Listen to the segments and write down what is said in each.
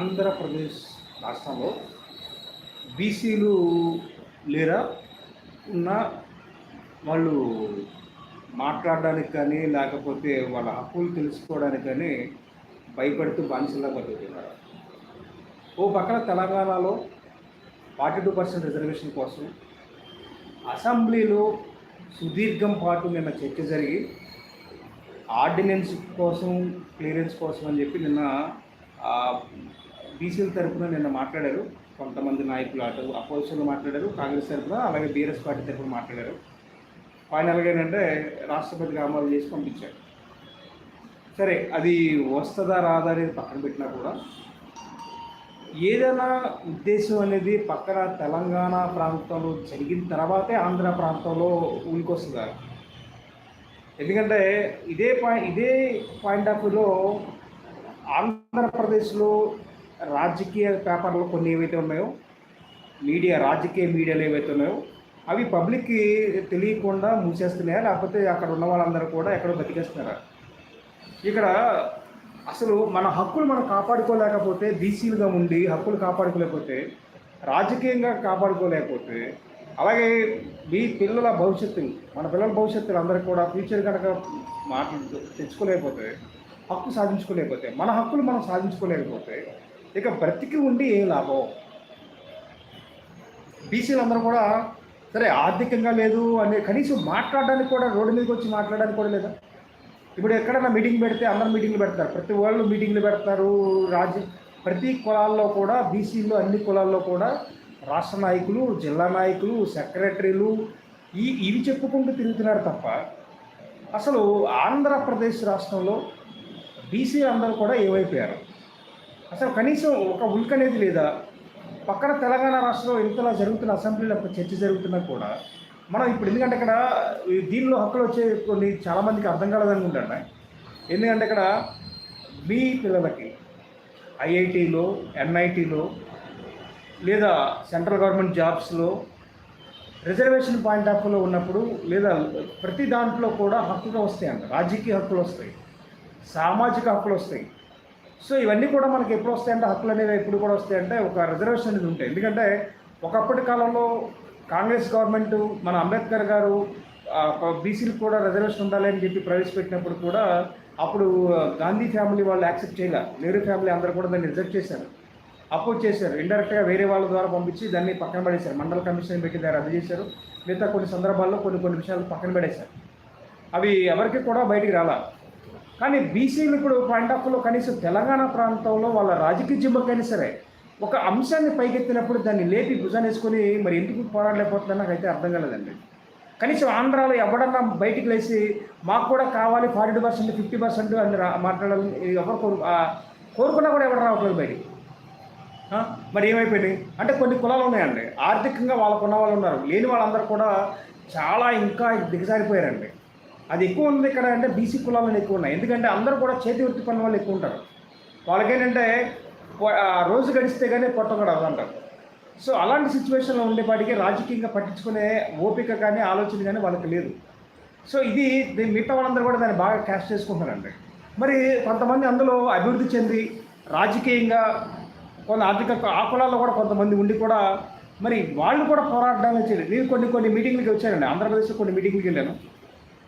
ఆంధ్రప్రదేశ్ రాష్ట్రంలో బీసీలు లేరా? ఉన్న వాళ్ళు మాట్లాడడానికి కానీ లేకపోతే వాళ్ళ హక్కులు తెలుసుకోవడానికి కానీ భయపడుతూ బానిసలా బతుకుతున్నారు. ఓ పక్కన తెలంగాణలో ఫార్టీ టూ పర్సెంట్ రిజర్వేషన్ కోసం అసెంబ్లీలో సుదీర్ఘం పాటు నిన్న చర్చ జరిగి ఆర్డినెన్స్ కోసం క్లియరెన్స్ కోసం అని చెప్పి నిన్న బీసీల తరఫున నిన్న మాట్లాడారు. కొంతమంది నాయకులు అటు అపోజిషన్లో మాట్లాడారు కాంగ్రెస్ తరఫున అలాగే బీఆర్ఎస్ పార్టీ తరఫున మాట్లాడారు. ఫైనల్గా ఏంటంటే రాష్ట్రపతికి ఆమోదం చేసి పంపించారు. సరే అది వస్తుందా రాదా అనేది పక్కన పెట్టినా కూడా ఏదైనా ఉద్దేశం అనేది పక్కన తెలంగాణ ప్రాంతంలో జరిగిన తర్వాతే ఆంధ్ర ప్రాంతంలో ఉనికొస్తుందా ఎందుకంటే ఇదే పాయింట్ ఇదే పాయింట్ ఆఫ్ వ్యూలో ఆంధ్రప్రదేశ్లో రాజకీయ పేపర్లు కొన్ని ఏవైతే ఉన్నాయో మీడియా రాజకీయ మీడియాలు ఏవైతే ఉన్నాయో అవి పబ్లిక్కి తెలియకుండా మూసేస్తున్నాయా? లేకపోతే అక్కడ ఉన్న వాళ్ళందరూ కూడా ఎక్కడో బతికేస్తున్నారా? ఇక్కడ అసలు మన హక్కులు మనం కాపాడుకోలేకపోతే బీసీలుగా ఉండి హక్కులు కాపాడుకోలేకపోతే రాజకీయంగా కాపాడుకోలేకపోతే అలాగే మీ పిల్లల భవిష్యత్తు మన పిల్లల భవిష్యత్తులు అందరికీ కూడా ఫ్యూచర్ కనుక మాట్లాడు తెచ్చుకోలేకపోతే హక్కు సాధించుకోలేకపోతే మన హక్కులు మనం సాధించుకోలేకపోతే ఇక బ్రతికి ఉండి ఏం లాభం? బీసీలు అందరూ కూడా సరే ఆర్థికంగా లేదు అనే కనీసం మాట్లాడడానికి కూడా రోడ్డు మీదకి వచ్చి మాట్లాడడానికి కూడా లేదా? ఇప్పుడు ఎక్కడైనా మీటింగ్ పెడితే అందరు మీటింగ్లు పెడతారు ప్రతి వాళ్ళు మీటింగ్లు పెడతారు రాజ్య ప్రతి కులాల్లో కూడా బీసీలు అన్ని కులాల్లో కూడా రాష్ట్ర నాయకులు జిల్లా నాయకులు సెక్రటరీలు ఈ ఇవి చెప్పుకుంటూ తిరుగుతున్నారు తప్ప అసలు ఆంధ్రప్రదేశ్ రాష్ట్రంలో బీసీ అందరూ కూడా ఏమైపోయారు? అసలు కనీసం ఒక ఉల్క్ అనేది లేదా? పక్కన తెలంగాణ రాష్ట్రంలో ఇంతలా జరుగుతున్న అసెంబ్లీలో చర్చ జరుగుతున్నా కూడా మనం ఇప్పుడు ఎందుకంటే ఇక్కడ దీనిలో హక్కులు వచ్చే కొన్ని చాలామందికి అర్థం కాలేదనుకుంటాను ఎందుకంటే ఇక్కడ మీ పిల్లలకి ఐఐటీలో ఎన్ఐటీలో లేదా సెంట్రల్ గవర్నమెంట్ జాబ్స్లో రిజర్వేషన్ పాయింట్ ఆఫ్ వ్యూలో ఉన్నప్పుడు లేదా ప్రతి దాంట్లో కూడా హక్కుగా అంట రాజకీయ హక్కులు వస్తాయి. సామాజిక హక్కులు వస్తాయి. సో ఇవన్నీ కూడా మనకి ఎప్పుడు వస్తాయంటే హక్కులు అనేవి ఎప్పుడు కూడా వస్తాయంటే ఒక రిజర్వేషన్ అనేది ఉంటాయి. ఎందుకంటే ఒకప్పటి కాలంలో కాంగ్రెస్ గవర్నమెంట్ మన అంబేద్కర్ గారు బీసీలకు కూడా రిజర్వేషన్ ఉండాలి అని చెప్పి ప్రవేశపెట్టినప్పుడు కూడా అప్పుడు గాంధీ ఫ్యామిలీ వాళ్ళు యాక్సెప్ట్ చేయలే. నెహ్రూ ఫ్యామిలీ అందరూ కూడా దాన్ని రిజెక్ట్ చేశారు. అపోజ్ చేశారు. ఇండైరెక్ట్గా వేరే వాళ్ళ ద్వారా పంపించి దాన్ని పక్కన పడేశారు. మండల కమిషన్ పెట్టి దాన్ని రద్దు చేశారు. మిగతా కొన్ని సందర్భాల్లో కొన్ని కొన్ని విషయాలు పక్కన పడేశారు. అవి ఎవరికి కూడా బయటికి రాలా. కానీ బీసీలు ఇప్పుడు పాయింట్ ఆఫ్ కనీసం తెలంగాణ ప్రాంతంలో వాళ్ళ రాజకీయ జిమ్మకైనా సరే ఒక అంశాన్ని పైకెత్తినప్పుడు దాన్ని లేపి భుజాన్ని వేసుకొని మరి ఎందుకు పోరాడలేకపోతుందని నాకైతే అర్థం కాలేదండి. కనీసం ఆంధ్రాలో ఎవడన్నా బయటికి లేచి మాకు కూడా కావాలి ఫార్టీ పర్సెంట్ ఫిఫ్టీ పర్సెంట్ అని మాట్లాడాలి మాట్లాడాలని ఎవరు కోరు కోరుకున్నా కూడా ఎవరు రావట్లేదు బయటికి. మరి ఏమైపోయింది? అంటే కొన్ని కులాలు ఉన్నాయండి. ఆర్థికంగా వాళ్ళకున్న వాళ్ళు ఉన్నారు. లేని వాళ్ళందరూ కూడా చాలా ఇంకా దిగజారిపోయారండి. అది ఎక్కువ ఉంది ఇక్కడ అంటే బీసీ కులాలను ఎక్కువ ఉన్నాయి. ఎందుకంటే అందరూ కూడా చేతి వృత్తి పనుల వాళ్ళు ఎక్కువ ఉంటారు. వాళ్ళకేంటంటే రోజు గడిస్తే కానీ పొట్ట కూడా అవ్వదంటారు సో అలాంటి సిచ్యువేషన్లో ఉండేపాటికి రాజకీయంగా పట్టించుకునే ఓపిక కానీ ఆలోచన కానీ వాళ్ళకి లేదు. సో ఇది దీని మిగతా వాళ్ళందరూ కూడా దాన్ని బాగా క్యాష్ చేసుకుంటున్నారండి. మరి కొంతమంది అందులో అభివృద్ధి చెంది రాజకీయంగా కొంత ఆర్థిక ఆ కులాల్లో కూడా కొంతమంది ఉండి కూడా మరి వాళ్ళు కూడా పోరాడడానికి చేయలేదు. నేను కొన్ని కొన్ని మీటింగ్లకి వచ్చానండి. ఆంధ్రప్రదేశ్లో కొన్ని మీటింగ్లకి వెళ్ళాను.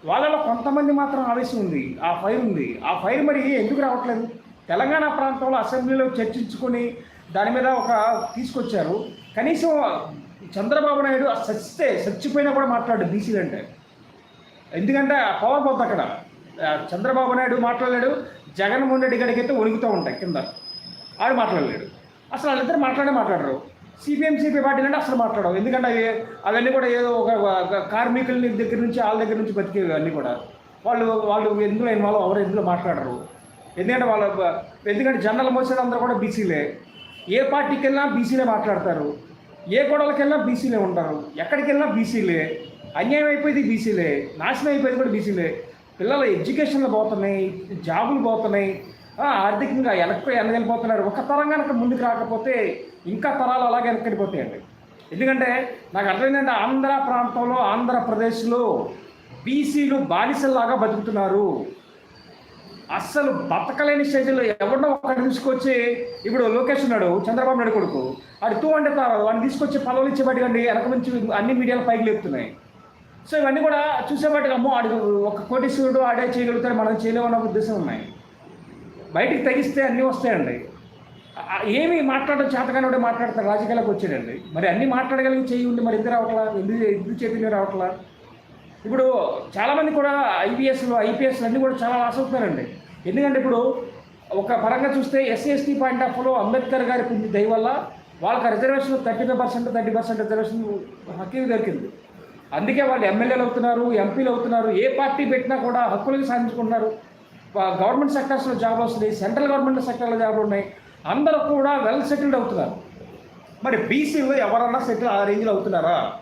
వాళ్ళలో కొంతమంది మాత్రం ఆవేశం ఉంది ఆ ఫైర్ ఉంది. ఆ ఫైర్ మరి ఎందుకు రావట్లేదు? తెలంగాణ ప్రాంతంలో అసెంబ్లీలో చర్చించుకొని దాని మీద ఒక తీసుకొచ్చారు. కనీసం చంద్రబాబు నాయుడు సచ్చితే చచ్చిపోయినా కూడా మాట్లాడు బీసీలు అంటే. ఎందుకంటే ఆ పవర్ పోతుంది అక్కడ. చంద్రబాబు నాయుడు మాట్లాడలేడు జగన్మోహన్ రెడ్డి గారికి అయితే వణుకుతూ ఉంటాయి కింద. ఆడు మాట్లాడలేడు. అసలు వాళ్ళిద్దరు మాట్లాడే మాట్లాడరు. సిపిఎం సిపిఐ పార్టీ అంటే అసలు మాట్లాడవు. ఎందుకంటే అవి అవన్నీ కూడా ఏదో ఒక కార్మికుల దగ్గర నుంచి వాళ్ళ దగ్గర నుంచి బతికేవి అన్నీ కూడా. వాళ్ళు వాళ్ళు ఎందులో ఇన్వాల్వ్ ఎవరు ఎందులో మాట్లాడరు. ఎందుకంటే వాళ్ళ ఎందుకంటే జనరల్ మోసేది అందరూ కూడా బీసీలే ఏ పార్టీకి వెళ్ళినా బీసీలే మాట్లాడతారు. ఏ గొడవలకి వెళ్ళినా బీసీలే ఉంటారు. ఎక్కడికి వెళ్ళినా బీసీలే అన్యాయం అయిపోయింది బీసీలే నాశనం అయిపోయింది కూడా బీసీలే పిల్లల ఎడ్యుకేషన్లు పోతున్నాయి జాబులు పోతున్నాయి. ఆర్థికంగా వెనక్కి వెళ్ళిపోతున్నారు ఒక తరం కనుక ముందుకు రాకపోతే ఇంకా తరాలు అలాగే వెనక్కిపోతాయండి ఎందుకంటే నాకు అర్థమైందంటే ఆంధ్ర ప్రాంతంలో ఆంధ్రప్రదేశ్లో బీసీలు బానిసల్లాగా బతుకుతున్నారు. అస్సలు బతకలేని స్టేజ్లో ఎవరినో ఒకటి తీసుకొచ్చి ఇప్పుడు లోకేష్ ఉన్నాడు చంద్రబాబు నాయుడు కొడుకు. ఆడు టూ అంటే వాడిని తీసుకొచ్చి పనులు ఇచ్చేబట్టి వెనక నుంచి అన్ని మీడియాలు పైకి లేపుతున్నాయి. సో ఇవన్నీ కూడా చూసేవాటికి అమ్మో ఆడు ఒక కోటీశ్వరుడు ఆడే చేయగలుగుతాడు మనం చేయలేమన్న ఉద్దేశం ఉన్నాయి. బయటికి తగిస్తే అన్నీ వస్తాయండి. ఏమి మాట్లాడడం చేతగానే మాట్లాడతారు రాజకీయాలకు వచ్చాడండి. మరి అన్నీ మాట్లాడగలిగి చేయి ఉండి మరి ఎందుకు రావట్లా? ఎందుకు ఎందుకు చేతులు రావట్లా? ఇప్పుడు చాలామంది కూడా ఐపీఎస్లు ఐపీఎస్లు అన్నీ కూడా చాలా లాస్ అవుతున్నారండి ఎందుకంటే ఇప్పుడు ఒక పరంగా చూస్తే ఎస్సీ ఎస్టీ పాయింట్ ఆఫ్ వ్యూలో అంబేద్కర్ గారి పుణ్య దయ వల్ల వాళ్ళకి reservation thirty five percent thirty percent reservation హక్కు దొరికింది. అందుకే వాళ్ళు ఎమ్మెల్యేలు అవుతున్నారు ఎంపీలు అవుతున్నారు ఏ పార్టీ పెట్టినా కూడా హక్కులకి సాధించుకుంటున్నారు. గవర్నమెంట్ సెక్టర్స్లో జాబ్లు వస్తున్నాయి సెంట్రల్ గవర్నమెంట్ సెక్టర్లో జాబ్లు ఉన్నాయి. అందరూ కూడా వెల్ సెటిల్డ్ అవుతున్నారు. మరి బీసీలో ఎవరన్నా సెటిల్ ఆ రేంజ్లో అవుతున్నారా?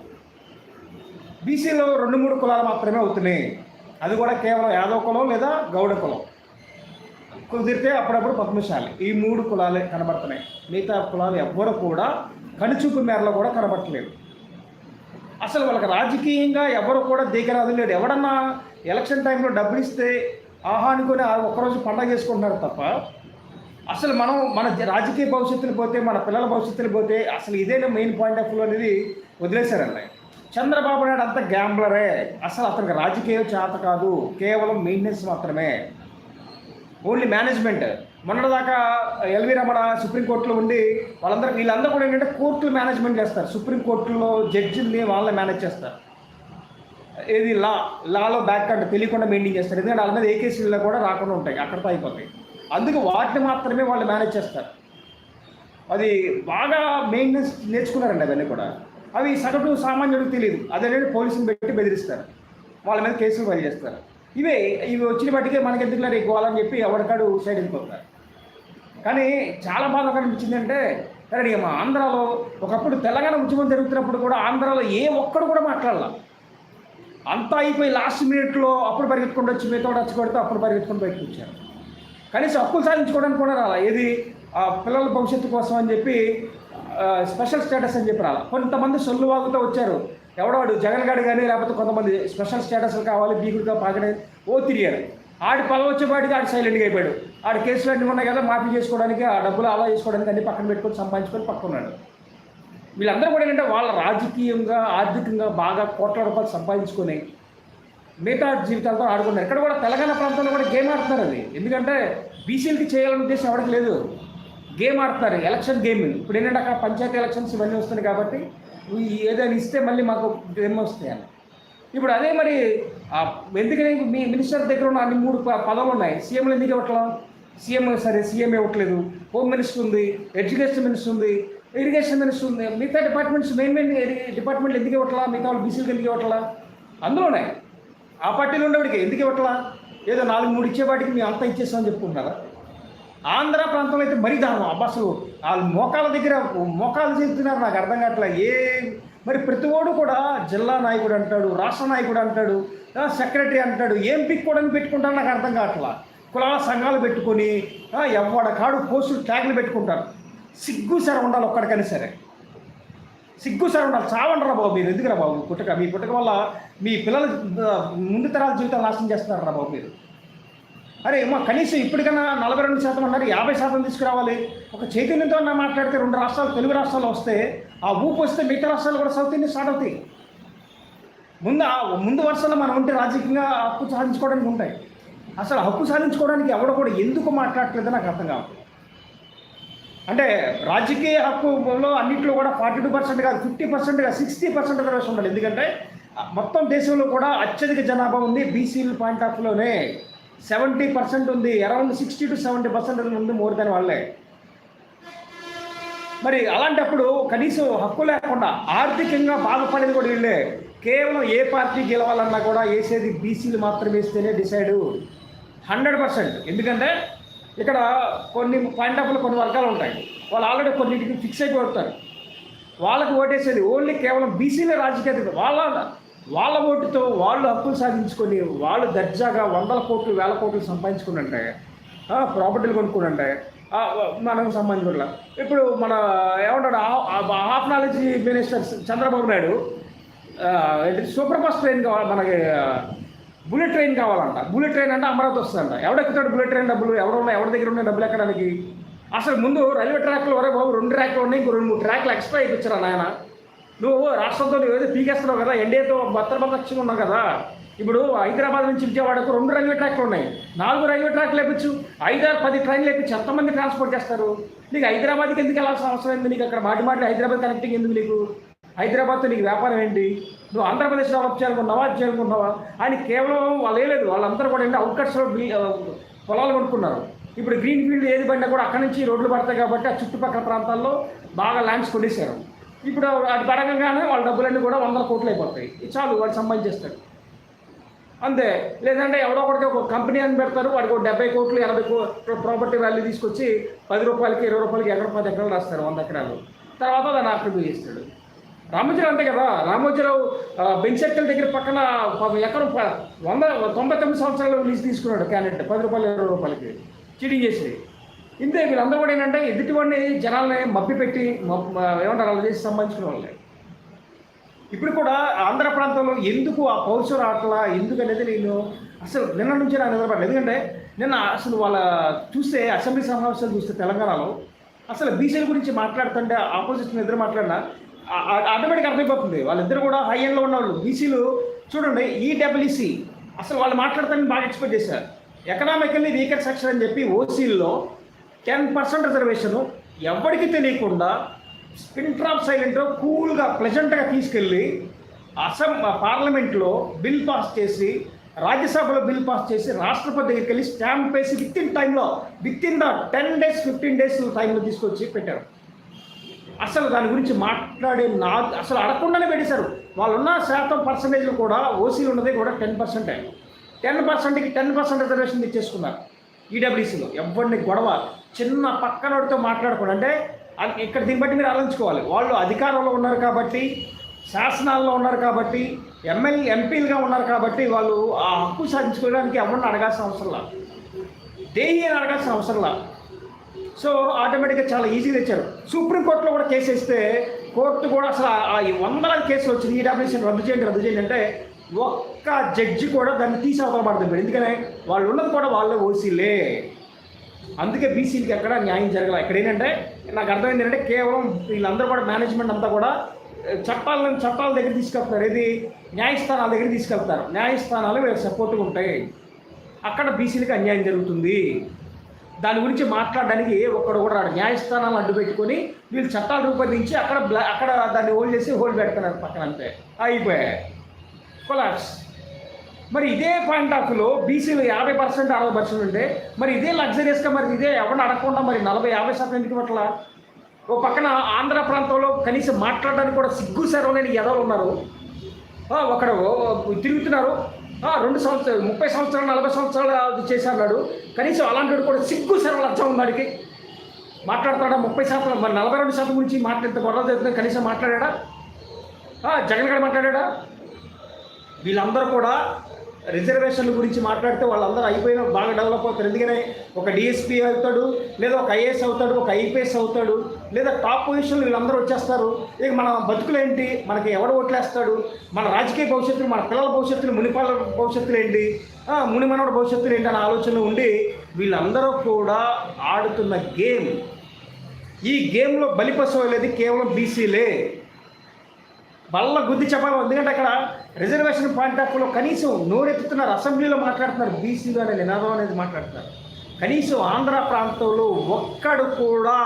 బీసీలో రెండు మూడు కులాలు మాత్రమే అవుతున్నాయి. అది కూడా కేవలం యాదవ కులం లేదా గౌడ కులం. కుదిరితే అప్పుడప్పుడు పద్మశాలి. ఈ మూడు కులాలే కనబడుతున్నాయి. మిగతా కులాలు ఎవ్వరు కూడా కనుచూపు మేరలో కూడా కనబడట్లేదు. అసలు వాళ్ళకి రాజకీయంగా ఎవరు కూడా దిగరాదు లేడు ఎవడన్నా ఎలక్షన్ టైంలో డబ్బులు ఇస్తే ఆహా అనుకుని ఒక్కరోజు పండగ చేసుకుంటున్నారు తప్ప అసలు మనం మన రాజకీయ భవిష్యత్తులు పోతే మన పిల్లల భవిష్యత్తులు పోతే అసలు ఇదే మెయిన్ పాయింట్ ఆఫ్ వ్యూ అనేది వదిలేశారండి. చంద్రబాబు నాయుడు అంత గ్యాంబ్లరే అసలు అతనికి రాజకీయం చేత కాదు కేవలం మెయింటెనెన్స్ మాత్రమే. ఓన్లీ మేనేజ్మెంట్ మొన్నటిదాకా ఎల్వి రమణ సుప్రీంకోర్టులో ఉండి వాళ్ళందరూ వీళ్ళందరూ కూడా ఏంటంటే కోర్టులు మేనేజ్మెంట్ చేస్తారు. సుప్రీంకోర్టులో జడ్జిని వాళ్ళని మేనేజ్ చేస్తారు. ఏది లా లాలో బ్యాక్ అంటే తెలియకుండా మెయింటైన్ చేస్తారు. ఎందుకంటే వాళ్ళ మీద ఏ కేసుల్లో కూడా రాకుండా ఉంటాయి అక్కడతో అయిపోతాయి. అందుకు వాటిని మాత్రమే వాళ్ళు మేనేజ్ చేస్తారు. అది బాగా మెయింటెనెన్స్ నేర్చుకున్నారండి అవన్నీ కూడా. అవి సగటు సామాన్యుడికి తెలియదు అదేంటంటే పోలీసులు పెట్టి బెదిరిస్తారు. వాళ్ళ మీద కేసులు ఫైల్ చేస్తారు. ఇవే ఇవి వచ్చిన బట్టికే మనకి ఎందుకు రేపు గోవాలని చెప్పి ఎవరికాడు సైడ్ వెళ్ళిపోతారు. కానీ చాలా బాగా అనిపించింది అంటే సరే మా ఆంధ్రాలో ఒకప్పుడు తెలంగాణ ఉద్యమం జరుగుతున్నప్పుడు కూడా ఆంధ్రాలో ఏ ఒక్కడు కూడా మాట్లాడాల. అంతా అయిపోయి లాస్ట్ మినిట్లో అప్పుడు పరిగెత్తుకుంటూ వచ్చి మీతో వచ్చి కొడితే అప్పుడు పరిగెత్తుకుంటూ బయటకు వచ్చారు. కనీసం అప్పులు సాధించుకోవడానికి కూడా రాలా. ఏది? ఆ పిల్లల భవిష్యత్తు కోసం అని చెప్పి స్పెషల్ స్టేటస్ అని చెప్పి రాలా. కొంతమంది సొల్లు వాగుతూ వచ్చారు. ఎవడవాడు జగన్ గారు కానీ లేకపోతే కొంతమంది స్పెషల్ స్టేటస్లు కావాలి బీగుడుగా పాకడే ఓ తిరిగారు. ఆడి పల్ల వచ్చేపాటికి ఆడు సైలెంట్గా అయిపోయాడు. ఆడి కేసులు అన్నీ ఉన్నాయి కదా మాఫీ చేసుకోవడానికి ఆ డబ్బులు అలా చేసుకోవడానికి అన్ని పక్కన పెట్టుకొని సంపాదించుకొని పక్కన ఉన్నాడు వీళ్ళందరూ కూడా ఏంటంటే వాళ్ళ రాజకీయంగా ఆర్థికంగా బాగా కోట్ల రూపాయలు సంపాదించుకొని మిగతా జీవితాలతో ఆడుకున్నారు. ఇక్కడ కూడా తెలంగాణ ప్రాంతంలో కూడా గేమ్ ఆడుతున్నారు అది. ఎందుకంటే బీసీలకి చేయాలని ఉద్దేశం ఎవరికి లేదు. గేమ్ ఆడుతున్నారు ఎలక్షన్ గేమ్. ఇప్పుడు ఏంటంటే అక్కడ పంచాయతీ ఎలక్షన్స్ ఇవన్నీ వస్తున్నాయి కాబట్టి ఏదైనా ఇస్తే మళ్ళీ మాకు గేమ్ వస్తాయి అని. ఇప్పుడు అదే మరి ఎందుకని మీ మినిస్టర్ దగ్గర ఉన్న అన్ని మూడు పదవులు ఉన్నాయి. సీఎంలు ఎందుకు ఇవ్వట్లా? సీఎం సరే సీఎం ఇవ్వట్లేదు. హోమ్ మినిస్టర్ ఉంది ఎడ్యుకేషన్ మినిస్టర్ ఉంది ఇరిగేషన్ మినిస్టర్ ఉంది. మిగతా డిపార్ట్మెంట్స్ మెయిన్ మెయిన్ డిపార్ట్మెంట్లు ఎందుకు ఇవ్వట్లా? మిగతా వాళ్ళు బీసీలకు ఎందుకు ఇవ్వట్లా? అందులోనే ఆ పార్టీలో ఉండేవాడికి ఎందుకు ఇవ్వట్లా? ఏదో నాలుగు మూడు ఇచ్చేవాటికి మేము అంతా ఇచ్చేస్తామని చెప్పుకుంటారా ఆంధ్ర ప్రాంతంలో అయితే మరీ దారుణం. అబ్బాసు అసలు వాళ్ళు మోకాల దగ్గర మోకాలు చేస్తున్నారు నాకు అర్థం కావట్లే. ఏ మరి ప్రతివాడు కూడా జిల్లా నాయకుడు అంటాడు రాష్ట్ర నాయకుడు అంటాడు సెక్రటరీ అంటాడు ఏం పిక్కోడని పెట్టుకుంటారు నాకు అర్థం కావట్లా. కులాల సంఘాలు పెట్టుకొని ఎవ్వడ ఎవడ కాడు పోస్టులు ట్యాగ్లు పెట్టుకుంటారు. సిగ్గు సర ఉండాలి ఒక్కడికైనా సరే. సిగ్గు సార్ ఉండాలి. చావండరా బాబు మీరు. ఎందుకురా బాబు? పుట్టక మీ పుట్టక వల్ల మీ పిల్లల ముందు తరాల జీవితాలు నాశనం చేస్తున్నారా బాబు మీరు? అరే మా కనీసం ఇప్పటికన్నా నలభై రెండు శాతం అన్నారు యాభై శాతం తీసుకురావాలి. ఒక చైతన్యంతో నా మాట్లాడితే రెండు రాష్ట్రాలు తెలుగు రాష్ట్రాలు వస్తే ఆ ఊపు వస్తే మిగతా రాష్ట్రాలు కూడా సౌత్ ఇండియా స్టార్ట్ అవుతాయి. ముందు ముందు వరుసలో మనం ఉంటే రాజకీయంగా హక్కు సాధించుకోవడానికి ఉంటాయి. అసలు హక్కు సాధించుకోవడానికి ఎవడో కూడా ఎందుకు మాట్లాడట్లేదో నాకు అర్థం కాదు అంటే రాజకీయ హక్కులో అన్నింటిలో కూడా ఫార్టీ టూ పర్సెంట్ కాదు ఫిఫ్టీ పర్సెంట్ కాదు సిక్స్టీ పర్సెంట్ రిజర్వేషన్ ఉండాలి ఎందుకంటే మొత్తం దేశంలో కూడా అత్యధిక జనాభా ఉంది బీసీల పాయింట్ ఆఫ్లోనే. సెవెంటీ పర్సెంట్ ఉంది around sixty to seventy percent ఉంది మోర్ దాని వాళ్ళే. మరి అలాంటప్పుడు కనీసం హక్కు లేకుండా ఆర్థికంగా బాధపడేది కూడా వీళ్ళే. కేవలం ఏ పార్టీ గెలవాలన్నా కూడా వేసేది బీసీలు మాత్రమే వేస్తేనే డిసైడ్ హండ్రెడ్ పర్సెంట్. ఎందుకంటే ఇక్కడ కొన్ని పాయింట్ ఆఫ్లో కొన్ని వర్గాలు ఉంటాయి. వాళ్ళు ఆల్రెడీ కొన్నింటికి ఫిక్స్ అయిపోతారు వాళ్ళకి ఓటేసేది ఓన్లీ కేవలం బీసీల రాజకీయ వాళ్ళ వాళ్ళ ఓటుతో వాళ్ళు హక్కులు సాధించుకొని వాళ్ళు దర్జాగా వందల కోట్లు వేల కోట్లు సంపాదించుకున్నంటే ప్రాపర్టీలు కొనుక్కునంటే మనకు సంబంధించిన ఇప్పుడు మన ఏమంటాడు half knowledge minister Chandrababu Naidu super fast train కావాలి మనకి బుల్లెట్ ట్రైన్ కావాలంట. బుల్లెట్ ట్రైన్ అంటే అమరావతి వస్తుందంట. ఎవడెక్కుతాడు బుల్లెట్ ట్రైన్ డబ్బులు? ఎవరు ఎవరి దగ్గర ఉన్నాయి డబ్బులు ఎక్కడానికి? అసలు ముందు రైల్వే ట్రాక్లు వరే బాబు రెండు ట్రాక్లు ఉన్నాయి ఇంకో రెండు మూడు ట్రాక్లు ఎక్స్ట్రా ఇప్పించరా నాయన? నువ్వు రాష్ట్రంతో నువ్వు ఏదో పీకేస్తున్నావు కదా ఎన్డీఏతో భద్రపక్షంగా ఉన్నావు కదా. ఇప్పుడు హైదరాబాద్ నుంచి విజయవాడకు రెండు రైల్వే ట్రాక్లు ఉన్నాయి. నాలుగు రైల్వే ట్రాక్లు లేపించు ఐదారు పది ట్రైన్లు లేపించు ఎంతమంది ట్రాన్స్పోర్ట్ చేస్తారు? నీకు హైదరాబాద్కి ఎందుకు వెళ్ళాల్సిన అవసరం ఏంది? నీకు అక్కడ మాటి మాటి హైదరాబాద్ కనెక్టింగ్ ఎందుకు నీకు? హైదరాబాద్తో నీకు వ్యాపారం ఏంటి? నువ్వు ఆంధ్రప్రదేశ్ డెవలప్ చేయాలనుకున్నావా? చేయాలనుకున్నావా? అని కేవలం వాళ్ళు లేదు వాళ్ళందరూ కూడా ఏంటి? అవుట్కట్స్లో పొలాలు కొనుక్కున్నారు. ఇప్పుడు గ్రీన్ ఫీల్డ్ ఏది పడినా కూడా అక్కడి నుంచి రోడ్లు పడతాయి కాబట్టి ఆ చుట్టుపక్కల ప్రాంతాల్లో బాగా ల్యాండ్స్ కొనేసారు ఇప్పుడు అది పడగంగానే వాళ్ళ డబ్బులన్నీ కూడా వందల కోట్లు అయిపోతాయి. చాలు వాడు సంపాదించేస్తాడు. అంతే. లేదంటే ఎవడో ఒకటికి ఒక కంపెనీ అని పెడతారు. వాడికి ఒక డెబ్బై కోట్లు ఎనభై కోట్లు ప్రాపర్టీ వాల్యూ తీసుకొచ్చి పది రూపాయలకి ఇరవై రూపాయలకి ఎకరం పది ఎకరాలు రాస్తారు వంద ఎకరాలు. తర్వాత దాన్ని ఆక్రమణ చేస్తాడు. రామోజీరావు అంతే కదా? రామోజీరావు బెంచెక్కల దగ్గర పక్కన ఎక్కడ ఎకరం వంద తొంభై తొమ్మిది సంవత్సరాలు లీజ్ తీసుకున్నాడు క్యాండిడేట్. పది రూపాయలు ఇరవై రూపాయలకి చీటింగ్ చేసి. ఇంతే వీళ్ళందరూ కూడా ఏంటంటే ఎదుటివాడిని జనాల్ని మప్పి పెట్టి ఏమంటారు అలా చేసి సంబంధించిన వాళ్ళే. ఇప్పుడు కూడా ఆంధ్ర ప్రాంతంలో ఎందుకు ఆ పౌరుషం రావట్లా? ఎందుకు అనేది నేను అసలు నిన్న నుంచి నా నిద్రపడలేదు. ఎందుకంటే నిన్న అసలు వాళ్ళ చూస్తే అసెంబ్లీ సమావేశాలు చూస్తే తెలంగాణలో అసలు బీసీల గురించి మాట్లాడుతుంటే ఆపోజిషన్ ఇద్దరు మాట్లాడినా ఆటోమేటిక్ అర్థమైపోతుంది. వాళ్ళిద్దరు కూడా హై ఎండ్లో ఉన్నవాళ్ళు. బీసీలు చూడండి ఈడబ్ల్యూసి అసలు వాళ్ళు మాట్లాడుతారని బాగా ఎక్స్పెక్ట్ చేశారు. ఎకనామికల్లీ వీకర్ సెక్షన్ అని చెప్పి ఓసీల్లో టెన్ పర్సెంట్ రిజర్వేషన్ ఎవరికి తెలియకుండా స్పిన్ డ్రాప్ సైలెంట్ కూల్గా ప్లెజెంట్గా తీసుకెళ్ళి అసం పార్లమెంట్లో బిల్ పాస్ చేసి రాజ్యసభలో బిల్ పాస్ చేసి రాష్ట్రపతి దగ్గరికి వెళ్ళి స్టాంప్ వేసి విత్ ఇన్ టైంలో within the ten days fifteen days టైంలో తీసుకొచ్చి పెట్టారు. అసలు దాని గురించి మాట్లాడే నా అసలు అడగకుండానే పెట్టేశారు. వాళ్ళు ఉన్న శాతం పర్సంటేజ్లు కూడా ఓసీలు ఉన్నది కూడా టెన్ పర్సెంటే. టెన్ పర్సెంట్కి టెన్ పర్సెంట్ రిజర్వేషన్ ఇచ్చేసుకున్నారు ఈడబ్ల్యూసీలో. ఎవరిని గొడవ చిన్న పక్కనోడితో మాట్లాడకూడదు. అంటే ఇక్కడ దీన్ని బట్టి మీరు ఆలోచించుకోవాలి. వాళ్ళు అధికారంలో ఉన్నారు కాబట్టి శాసనాల్లో ఉన్నారు కాబట్టి ఎమ్మెల్యే ఎంపీలుగా ఉన్నారు కాబట్టి వాళ్ళు ఆ హక్కు సాధించుకోవడానికి ఎవరిని అడగాల్సిన అవసరం లేదు. దేహి అని అడగాల్సిన అవసరం లేదు. సో ఆటోమేటిక్గా చాలా ఈజీగా తెచ్చారు. సుప్రీంకోర్టులో కూడా కేసు వేస్తే కోర్టు కూడా అసలు ఆ- వందల కేసులు వచ్చింది ఈడబ్ల్యూసీని రద్దు చేయండి రద్దు చేయండి అంటే ఒక్క జడ్జి కూడా దాన్ని తీసి అవతలపడుతుంది ఎందుకనే వాళ్ళు ఉన్నది కూడా వాళ్ళే ఓసీలే. అందుకే బీసీలకి ఎక్కడ న్యాయం జరగల. ఇక్కడ ఏంటంటే నాకు అర్థమైంది ఏంటంటే కేవలం వీళ్ళందరూ కూడా మేనేజ్మెంట్ అంతా కూడా చట్టాలను చట్టాల దగ్గర తీసుకెళ్తారు ఇది న్యాయస్థానాల దగ్గర తీసుకెళ్తారు న్యాయస్థానాలు వీళ్ళకి సపోర్ట్గా ఉంటాయి. అక్కడ బీసీలకి అన్యాయం జరుగుతుంది. దాని గురించి మాట్లాడడానికి ఒకడు ఒక్కడు కూడా రాడు. న్యాయస్థానాలు అడ్డు పెట్టుకొని వీళ్ళు చట్టాలు రూపొందించి అక్కడ బ్లా అక్కడ దాన్ని హోల్డ్ చేసి హోల్డ్ పెడుతున్నారు పక్కన అంతే. అయిపోయాయి. కొలాప్స్ మరి ఇదే పాయింట్ ఆఫ్ బీసీలు యాభై పర్సెంట్ అరవై పర్సెంట్ ఉంటే మరి ఇదే లగ్జరీస్గా మరి ఇదే ఎవరిని అడగకుండా మరి నలభై యాభై శాతం ఎందుకు పట్ల ఓ పక్కన ఆంధ్ర ప్రాంతంలో కనీసం మాట్లాడడానికి కూడా సిగ్గు సర్వలేని ఎదలు ఉన్నారు. ఒకడు తిరుగుతున్నారు. రెండు సంవత్సరాలు ముప్పై సంవత్సరాలు నలభై సంవత్సరాలు అది చేశాడు. అన్నాడు కనీసం అలాంటి కూడా సిగ్గు సరళ అర్థం ఉన్నాడికి మాట్లాడతాడా ముప్పై శాతం మరి నలభై రెండు శాతం గురించి మాట్లాడితే గొడవ జరుగుతుంది కనీసం మాట్లాడా? జగన్ గారు మాట్లాడా? వీళ్ళందరూ కూడా రిజర్వేషన్ల గురించి మాట్లాడితే వాళ్ళందరూ అయిపోయిన బాగా డెవలప్ అవుతారు. ఎందుకని ఒక డిఎస్పీ అవుతాడు లేదా ఒక ఐఏఎస్ అవుతాడు ఒక ఐపీఎస్ అవుతాడు. లేదా టాప్ పొజిషన్లు వీళ్ళందరూ వచ్చేస్తారు. ఇక మన బతుకులేంటి? మనకి ఎవడు ఓట్లేస్తాడు? మన రాజకీయ భవిష్యత్తులు మన పిల్లల భవిష్యత్తులు మునిపాల భవిష్యత్తులు ఏంటి? మునిమనవడ భవిష్యత్తులు ఏంటి అనే ఆలోచనలు ఉండి వీళ్ళందరూ కూడా ఆడుతున్న గేమ్. ఈ గేమ్లో బలిపశు అనేది కేవలం బీసీలే. బల్ల గుద్ది చెప్పాలి ఎందుకంటే అక్కడ రిజర్వేషన్ పాయింట్ ఆఫ్ కనీసం నోరెత్తుతున్నారు అసెంబ్లీలో మాట్లాడుతున్నారు. బీసీలు అనే నినాదం అనేది మాట్లాడుతున్నారు. కనీసం ఆంధ్ర ప్రాంతంలో ఒక్కడు కూడా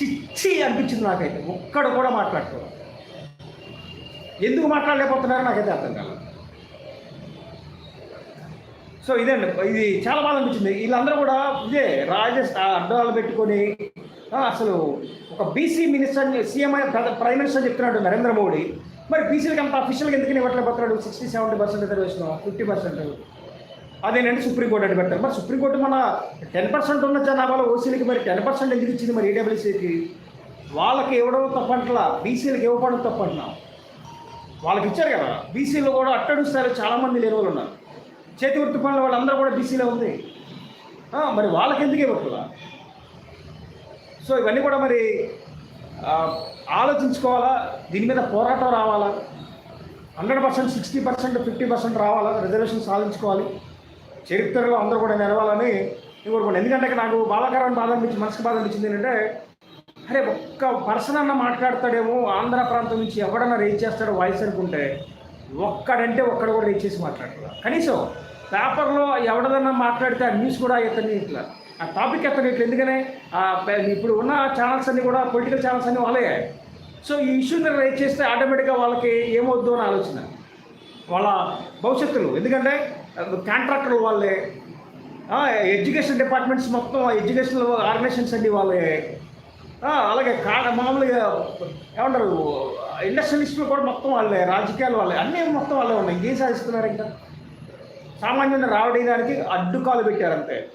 చిచ్చి అనిపించింది నాకైతే. ఒక్కడు కూడా మాట్లాడుతున్నారు ఎందుకు మాట్లాడలేకపోతున్నారో నాకైతే అర్థం కాలేదు. సో ఇదండి ఇది చాలా బాగా అనిపించింది. వీళ్ళందరూ కూడా ఇదే రాజస్థాన్ అడ్డాలు పెట్టుకొని అసలు ఒక BC minister CM prime minister చెప్తున్నాడు నరేంద్ర మోడీ. మరి బీసీలకి అంత అఫీషియల్గా ఎందుకు ఇవ్వట్లేకపోతున్నాడు sixty seventy percent reservation fifty percent అదేనండి సుప్రీంకోర్టు అడ్డు పెట్టారు. మరి సుప్రీంకోర్టు మన టెన్ పర్సెంట్ ఉన్న జనాభాలో ఓసీలకి మరి టెన్ పర్సెంట్ ఎందుకు ఇచ్చింది మరి ఈడబ్ల్యూసీకి వాళ్ళకి ఇవ్వడం తప్పట్లా బీసీలకు ఇవ్వడం తప్పంటున్నాం వాళ్ళకి ఇచ్చారు కదా? బీసీలో కూడా అట్టడుస్తారు చాలామంది లేని వాళ్ళు ఉన్నారు. చేతి వృత్తి పనుల వాళ్ళందరూ కూడా బీసీలో ఉంది. మరి వాళ్ళకి ఎందుకు ఇవ్వట్లా? సో ఇవన్నీ కూడా మరి ఆలోచించుకోవాలా? దీని మీద పోరాటం రావాలా? Hundred percent sixty percent fifty percent రావాలా? రిజర్వేషన్ సాధించుకోవాలి? చరిత్రలో అందరూ కూడా నిలవాలని నేను ఎందుకంటే నాకు బాధాకరమైన బాధ అనిపించి మనసుకు బాధ అనిపించింది ఏంటంటే అరే ఒక్క పర్సన్ అన్న మాట్లాడతాడేమో ఆంధ్ర ప్రాంతం నుంచి ఎవడన్నా రీచ్ చేస్తాడో వాయిస్ అనుకుంటే ఒక్కడంటే ఒక్కడ కూడా రీచ్ చేసి మాట్లాడతాడు కనీసం పేపర్లో ఎవడదన్నా మాట్లాడితే ఆ న్యూస్ కూడా ఎత్తని ఇట్లా. ఆ టాపిక్ ఎత్తని ఇట్లా. ఎందుకనే ఇప్పుడు ఉన్న ఛానల్స్ అన్నీ కూడా పొలిటికల్ ఛానల్స్ అన్నీ వాళ్ళే. సో ఈ ఇష్యూని రైజ్ చేస్తే ఆటోమేటిక్గా వాళ్ళకి ఏమవుద్దు అని ఆలోచన. వాళ్ళ భవిష్యత్తులో. ఎందుకంటే కాంట్రాక్టర్లు వాళ్ళే. ఎడ్యుకేషన్ డిపార్ట్మెంట్స్ మొత్తం ఎడ్యుకేషనల్ ఆర్గనైజేషన్స్ అన్ని వాళ్ళే. అలాగే కా మామూలుగా ఏమంటారు ఇండస్ట్రియలిస్టులు కూడా మొత్తం వాళ్ళే రాజకీయాలు వాళ్ళే. అన్నీ మొత్తం వాళ్ళే ఉన్నాయి. ఇంకేం సాధిస్తున్నారు ఇంకా? సామాన్యంగా రావడానికి అడ్డుకాలు పెట్టారంతే.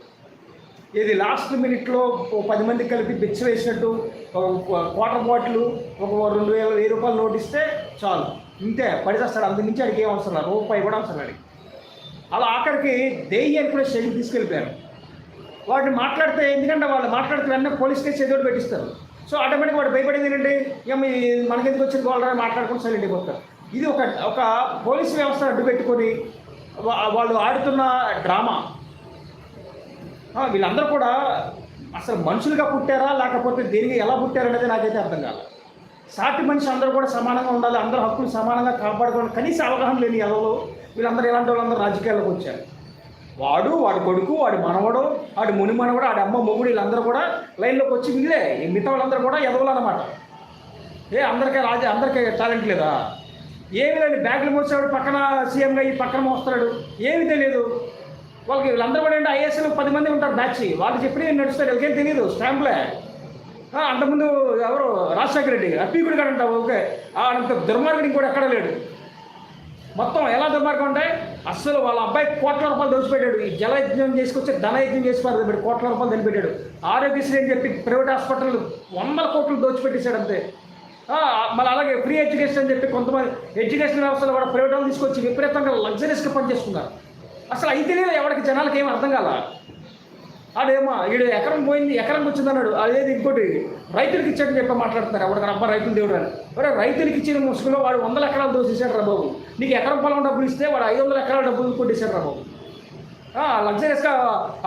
ఇది లాస్ట్ మినిట్లో పది మంది కలిపి బిచ్చ వేసినట్టు ఒక క్వార్టర్ బాటిల్ ఒక రెండు వేల వెయ్యి రూపాయలు నోటిస్తే చాలు. ఇంతే పడిచేస్తాడు అందు నుంచి అడిగి ఏం అవసరం రూపాయి కూడా అవసరం అడిగి అలా ఆఖరికి దేయ్యాన్ని కూడా స్టేషన్ తీసుకెళ్ళిపోయారు. వాటిని మాట్లాడితే ఎందుకంటే వాళ్ళు మాట్లాడితే వెంటనే పోలీస్ కేసు ఏదో ఒకటి పెట్టిస్తారు. సో ఆటోమేటిక్ వాడు భయపడేది ఏంటంటే ఇక మీ మనకెందుకు వచ్చిన వాళ్ళని మాట్లాడుకుని సైలెంట్ అయిపోతారు ఇది ఒక ఒక పోలీస్ వ్యవస్థ అడ్డు పెట్టుకొని వాళ్ళు ఆడుతున్న డ్రామా. వీళ్ళందరూ కూడా అసలు మనుషులుగా పుట్టారా లేకపోతే దేనికి ఎలా పుట్టారనేది నాకైతే అర్థం కాదు సాటి మనిషి అందరూ కూడా సమానంగా ఉండాలి అందరూ హక్కులు సమానంగా కాపాడుకోవాలి కనీస అవగాహన లేని ఎవరు వీళ్ళందరూ ఎలాంటి వాళ్ళందరూ రాజకీయాల్లోకి వచ్చారు? వాడు వాడి కొడుకు వాడి మనవడు వాడి ముని మనవడు వాడి అమ్మ మొగుడు వీళ్ళందరూ కూడా లైన్లోకి వచ్చి వీళ్ళే ఈ మిగతా వాళ్ళందరూ కూడా ఎదవలు అన్నమాట. ఏ అందరికీ రాజ అందరికీ టాలెంట్ లేదా? ఏమి లేదు బ్యాగులు మోసేవాడు పక్కన సీఎంగా ఈ పక్కన మోస్తాడు ఏమీ తెలియదు. వాళ్ళకి వీళ్ళందరూ కూడా ఏంటి ఐఏఎస్లు పది మంది ఉంటారు బ్యాచ్. వాళ్ళు చెప్పిన నడుస్తారు ఎవరికేం తెలియదు స్టాంపులే. అంతకుముందు ఎవరు? రాజశేఖర రెడ్డి అప్పీకుడు కాడంటావు ఓకే. అంత దుర్మార్గుడు ఇంకోటి ఎక్కడ లేడు. మొత్తం ఎలా దుర్మార్గం అంటే అస్సలు వాళ్ళ అబ్బాయి కోట్ల రూపాయలు దోచిపెట్టాడు. ఈ జలయజ్ఞం చేసుకొచ్చి ధనయజ్ఞం చేసుకున్నారు పారు కోట్ల రూపాయలు దొరికిపెట్టాడు ఆరోగ్యశ్రీ అని చెప్పి ప్రైవేట్ హాస్పిటల్ వందల కోట్లు దోచిపెట్టేశాడు అంతే. మళ్ళీ అలాగే ఫ్రీ ఎడ్యుకేషన్ అని చెప్పి కొంతమంది ఎడ్యుకేషన్ వ్యవస్థలో కూడా ప్రైవేట్ వాళ్ళు తీసుకొచ్చి విపరీతంగా లగ్జరీస్గా పనిచేస్తున్నారు అసలు అయితే ఎవరికి జనాలకి ఏం అర్థం కాలా. అదేమో ఈడు ఎకరం పోయింది ఎకరంకి వచ్చింది అన్నాడు. అదేది ఇంకోటి రైతులకు ఇచ్చాడని చెప్పి మాట్లాడుతున్నారు ఎవరికి అబ్బా రైతులు దేవుడు అని మరి రైతులకు ఇచ్చిన ముసుగులో వాడు వందల ఎకరాలు దోసేసాడు రా బాబు. నీకు ఎకరం పొలం డబ్బులు ఇస్తే వాడు ఐదు వందల ఎకరాల డబ్బులు కొట్టేశాడు రా బాబు లగ్జరీస్గా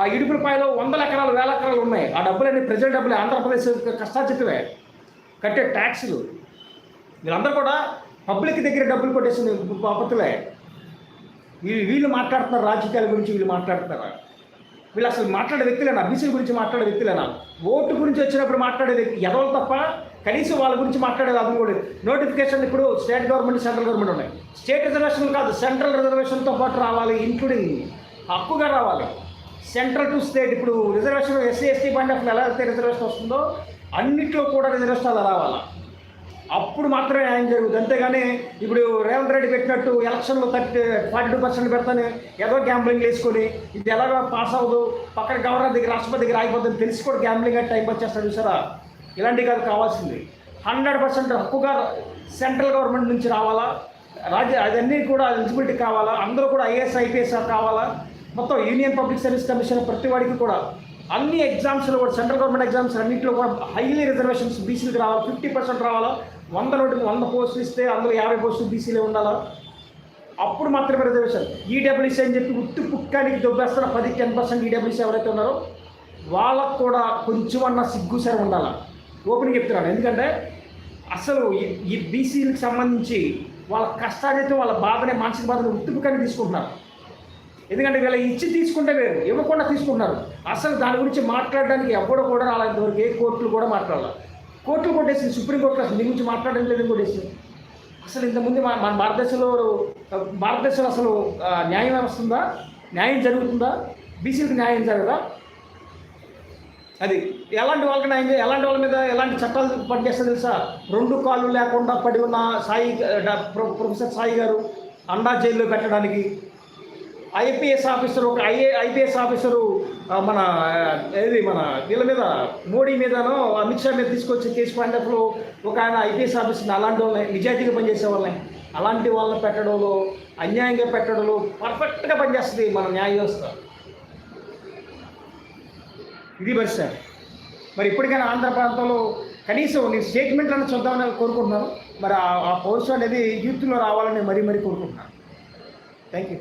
ఆ ఇడుపులపాయలో వందల ఎకరాలు వేల ఎకరాలు ఉన్నాయి. ఆ డబ్బులన్నీ ప్రజల డబ్బులే. ఆంధ్రప్రదేశ్ కష్టాచితమే కట్టే ట్యాక్సులు. వీళ్ళందరూ కూడా పబ్లిక్ దగ్గర డబ్బులు కొట్టేసింది పద్ధతులే వీళ్ళు వీళ్ళు మాట్లాడుతున్నారు రాజకీయాల గురించి వీళ్ళు మాట్లాడుతున్నారు. వీళ్ళు అసలు మాట్లాడే వ్యక్తులేనా బీసీల గురించి మాట్లాడే వ్యక్తులేనా ఓటు గురించి వచ్చినప్పుడు మాట్లాడే వ్యక్తి ఎవరు తప్ప కనీసం వాళ్ళ గురించి మాట్లాడేది అది కూడా నోటిఫికేషన్ ఇప్పుడు స్టేట్ గవర్నమెంట్ సెంట్రల్ గవర్నమెంట్ ఉన్నాయి. స్టేట్ రిజర్వేషన్ కాదు సెంట్రల్ రిజర్వేషన్తో పాటు రావాలి ఇంక్లూడింగ్ హక్కుగా రావాలి. సెంట్రల్ టు స్టేట్ ఇప్పుడు reservation SC ST point of ఎలా అయితే రిజర్వేషన్ వస్తుందో అన్నిట్లో కూడా రిజర్వేషన్ అలా రావాలా. అప్పుడు మాత్రమే న్యాయం జరుగుతుంది. అంతేగాని ఇప్పుడు రేవంత్ రెడ్డి పెట్టినట్టు ఎలక్షన్లో థర్టీ ఫార్టీ టూ పర్సెంట్ పెడతాను ఏదో గ్యాంబ్లింగ్ వేసుకొని ఇది ఎలాగో పాస్ అవ్వదు. పక్కన గవర్నర్ దగ్గర రాష్ట్రపతి దగ్గర ఆగిపోతుంది. తెలిసి కూడా గ్యాంబ్లింగ్ అంటే టైం వచ్చేస్తాడు చూసారా? ఇలాంటివి కాదు కావాల్సింది. హండ్రెడ్ పర్సెంట్ హక్కుగా సెంట్రల్ గవర్నమెంట్ నుంచి రావాలా? రాజ్య అదన్నీ కూడా ఎలిజిబిలిటీ కావాలా? అందరూ కూడా ఐఏఎస్ ఐపీఎస్ కావాలా? మొత్తం యూనియన్ పబ్లిక్ సర్వీస్ కమిషన్ ప్రతి వాడికి కూడా అన్ని ఎగ్జామ్స్లో కూడా సెంట్రల్ గవర్నమెంట్ ఎగ్జామ్స్ అన్నింటిలో కూడా హైలీ రిజర్వేషన్స్ బీసీలకు రావాలి? ఫిఫ్టీ పర్సెంట్ రావాలా? వంద నోటికి వంద పోస్టులు ఇస్తే అందులో యాభై పోస్టులు బీసీలే ఉండాలా? అప్పుడు మాత్రమే రిజర్వేషన్ ఈడబ్ల్యూసీ అని చెప్పి ఉత్తి పుక్కానికి దొబ్బేస్తున్న పది టెన్ పర్సెంట్ ఈడబ్ల్యూసీ ఎవరైతే ఉన్నారో వాళ్ళకు కూడా కొంచెం అన్న సిగ్గు సరే ఉండాలి? ఓపెన్ చెప్తున్నాను. ఎందుకంటే అసలు ఈ- ఈ బీసీలకు సంబంధించి వాళ్ళ కష్టాలైతే వాళ్ళ బాధనే మానసిక బాధని ఉత్తి తీసుకుంటున్నారు. ఎందుకంటే వీళ్ళ ఇచ్చి తీసుకుంటే వేరు ఇవ్వకుండా తీసుకుంటున్నారు. అసలు దాని గురించి మాట్లాడడానికి ఎవడు కూడా రాలేదు ఏ కోర్టులు కూడా మాట్లాడాలి. కోర్టులు కొట్టేసింది సుప్రీంకోర్టులు అసలు దీని గురించి మాట్లాడడం లేదు కొట్టేసింది. అసలు ఇంతకుముందు మన మన భారతదేశంలో భారతదేశంలో అసలు న్యాయం వస్తుందా? న్యాయం జరుగుతుందా? బీసీలకు న్యాయం జరగదా? అది ఎలాంటి వాళ్ళకి న్యాయం ఎలాంటి వాళ్ళ మీద ఎలాంటి చట్టాలు పనిచేస్తా తెలుసా? రెండు కాళ్ళు లేకుండా పడి ఉన్న సాయి ప్రొఫెసర్ సాయి గారు అండా జైల్లో పెట్టడానికి ఐపీఎస్ ఆఫీసర్ ఒక ఐఏ ఐపీఎస్ ఆఫీసరు మన ఏది మన వీళ్ళ మీద మోడీ మీదనో అమిత్ షా మీద తీసుకొచ్చి కేసు పాయింట్లో ఒక ఆయన ఐపీఎస్ ఆఫీసర్ని అలాంటి వాళ్ళని నిజాయితీగా పనిచేసే వాళ్ళని అలాంటి వాళ్ళని పెట్టడంలో అన్యాయంగా పెట్టడంలో పర్ఫెక్ట్గా పనిచేస్తుంది మన న్యాయ వ్యవస్థ. ఇది పరిస్థితి. మరి ఇప్పటికైనా ఆంధ్ర ప్రాంతంలో కనీసం నేను స్టేట్మెంట్లను చూద్దామని కోరుకుంటున్నాను. మరి ఆ- ఆ అనేది యూత్లో రావాలని మరీ మరీ కోరుకుంటున్నాను. Thank you